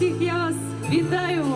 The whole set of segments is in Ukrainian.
всіх я вас вітаю.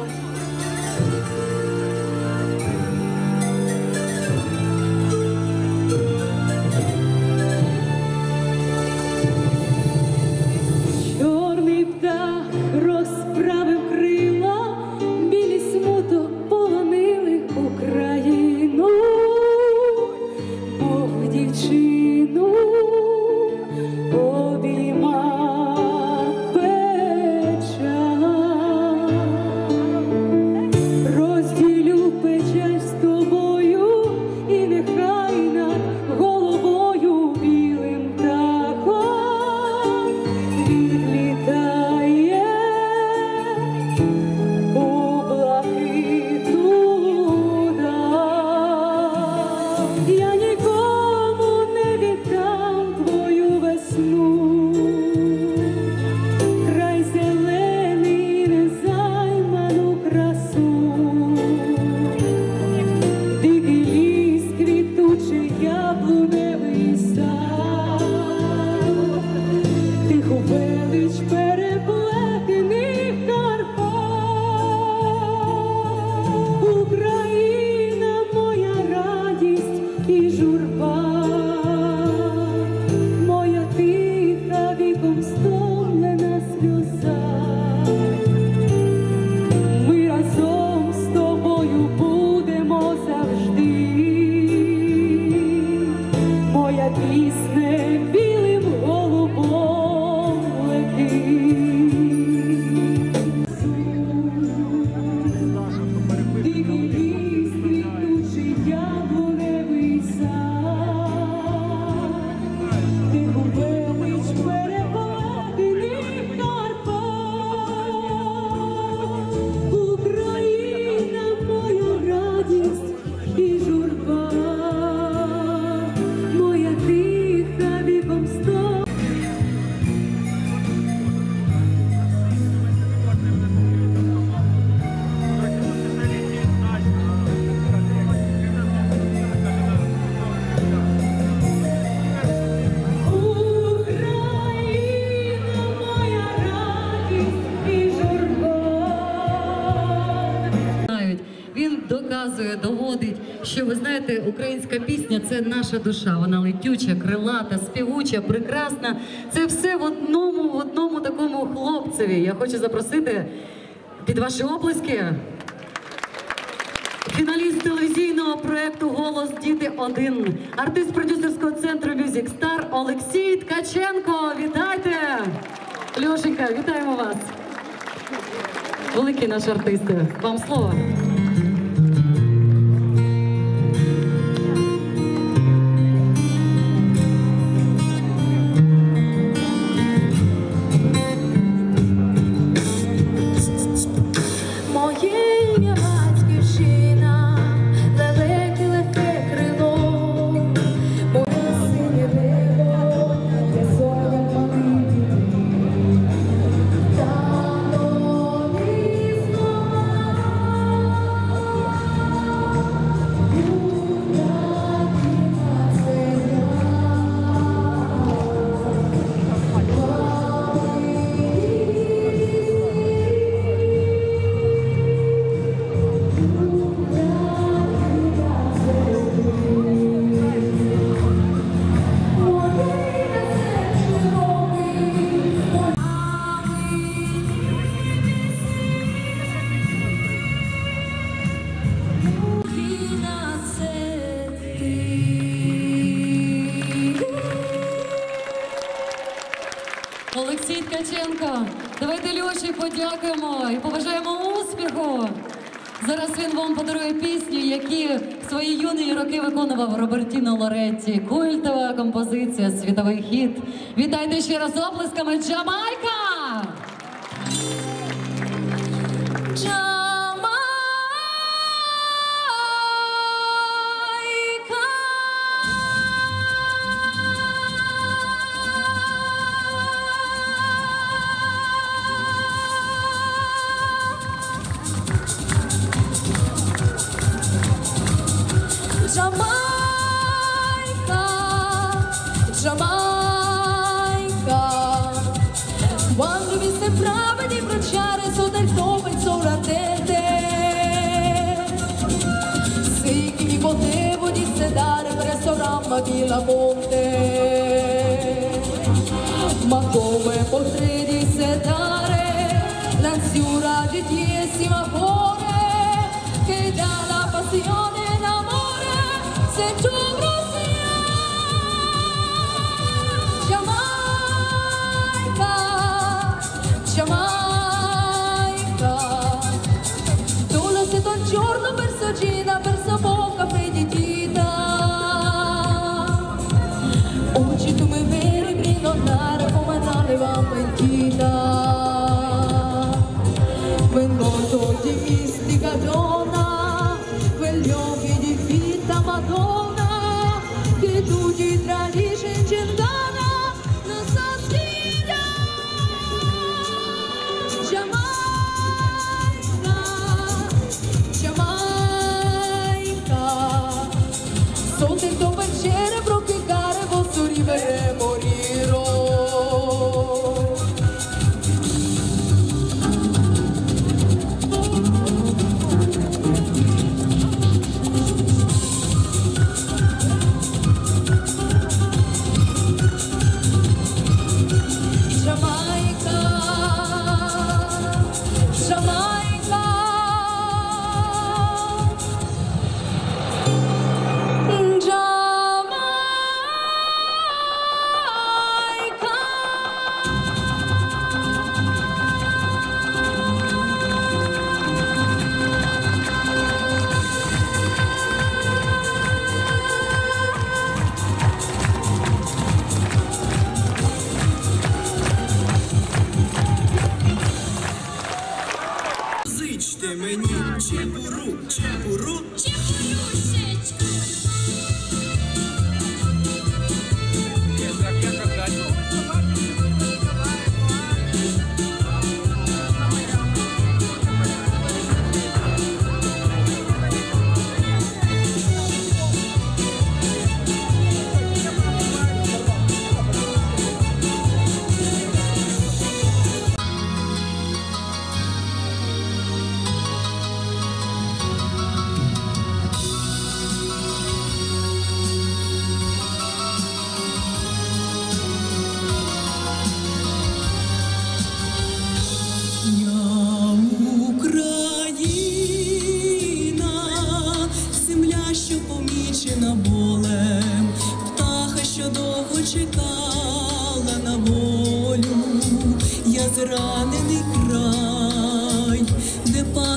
Доводить, що ви знаєте, українська пісня це наша душа. Вона летюча, крилата, співуча, прекрасна. Це все в одному, в одному такому хлопцеві. Я хочу запросити під ваші оплески. Фіналіст телевізійного проекту Голос Діти 1 артист продюсерського центру Music Star Олексій Ткаченко. Вітайте! Льошенька, вітаємо вас! Великі наші артисти. Вам слово. Подякуємо і побажаємо успіху. Зараз він вам подарує пісню, які свої юні роки виконував Робертіно Лоретті. Культова композиція, світовий хіт. Вітайте ще раз оплесками! Джамайка. Sembrava di bruciare sotto muratete Sì, che mi potevo dissedare presso Ramma di Lamonte Ma come potrei dissedare l'ansiura di tiesima cuore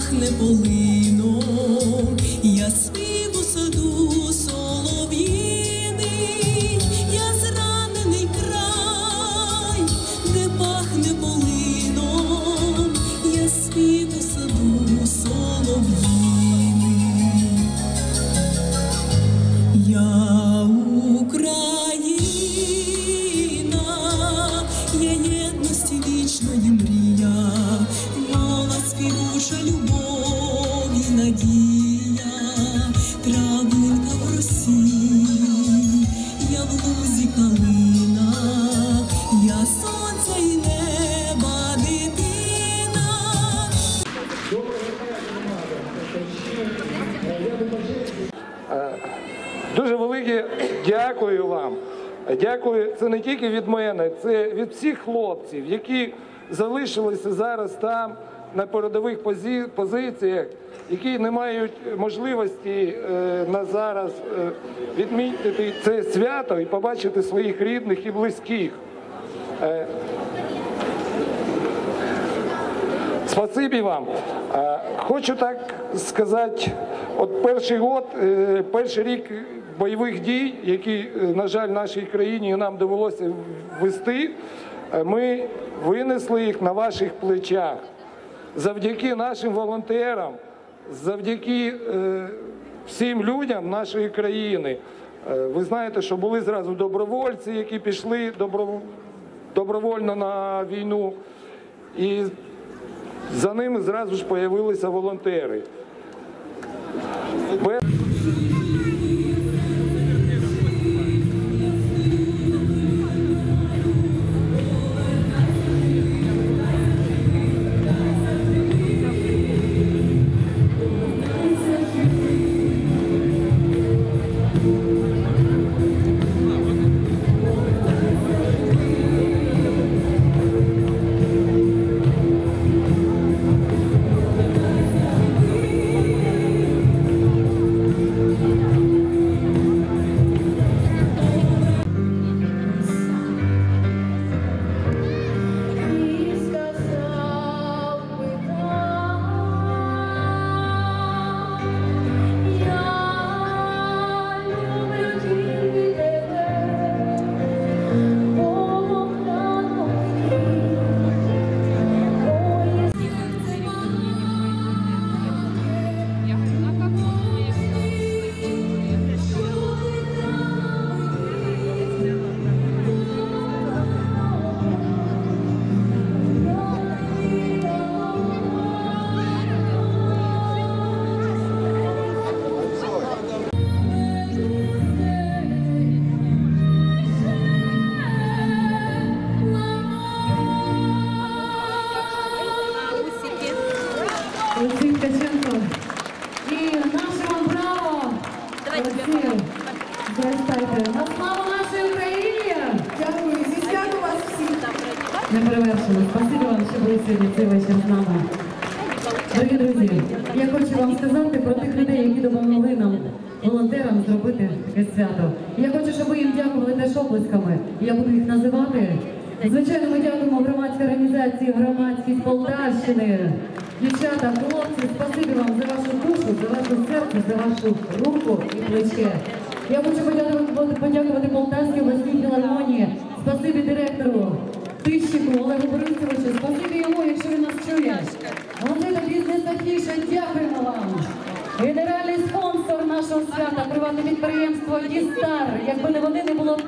пахне полином, я спів у саду солов'їний, я зранений край, де пахне полином, я спів у саду солов'їний. Я Україна, я єдності вічної Дуже велике дякую вам. Дякую. Це не тільки від мене, це від всіх хлопців, які залишилися зараз там на передових позі- позиціях, які не мають можливості е, на зараз е, відмітити це свято і побачити своїх рідних і близьких. Е, Спасибі вам. Е, Хочу так сказати, от перший год, е, перший рік бойових дій, які, е, на жаль, нашій країні нам довелося вести, е, ми винесли їх на ваших плечах. Завдяки нашим волонтерам, завдяки е, всім людям нашої країни. Ви знаєте, що були зразу добровольці, які пішли добро- добровольно на війну. І за ними зразу ж появилися волонтери. Сьогодні цей з нами. Дорогі друзі, я хочу вам сказати про тих людей, які допомогли нам, волонтерам, зробити таке свято. Я хочу, щоб ви їм дякували теж оплесками. Я буду їх називати. Звичайно, ми дякуємо громадській організації Громадськість Полтавщини. Дівчата, хлопці, спасибі вам за вашу душу, за ваше серце, за вашу руку і плече. Я хочу подякувати, подякувати Полтавській обласній філармонії. Спасибі директору Тищику Олегу Борисовичу. Спасибі йому, якщо він нас чує. Молодина бізнес Афіша, дякуємо вам. Генеральний спонсор нашого свята, приватне підприємство Дістар. Якби не вони, не було б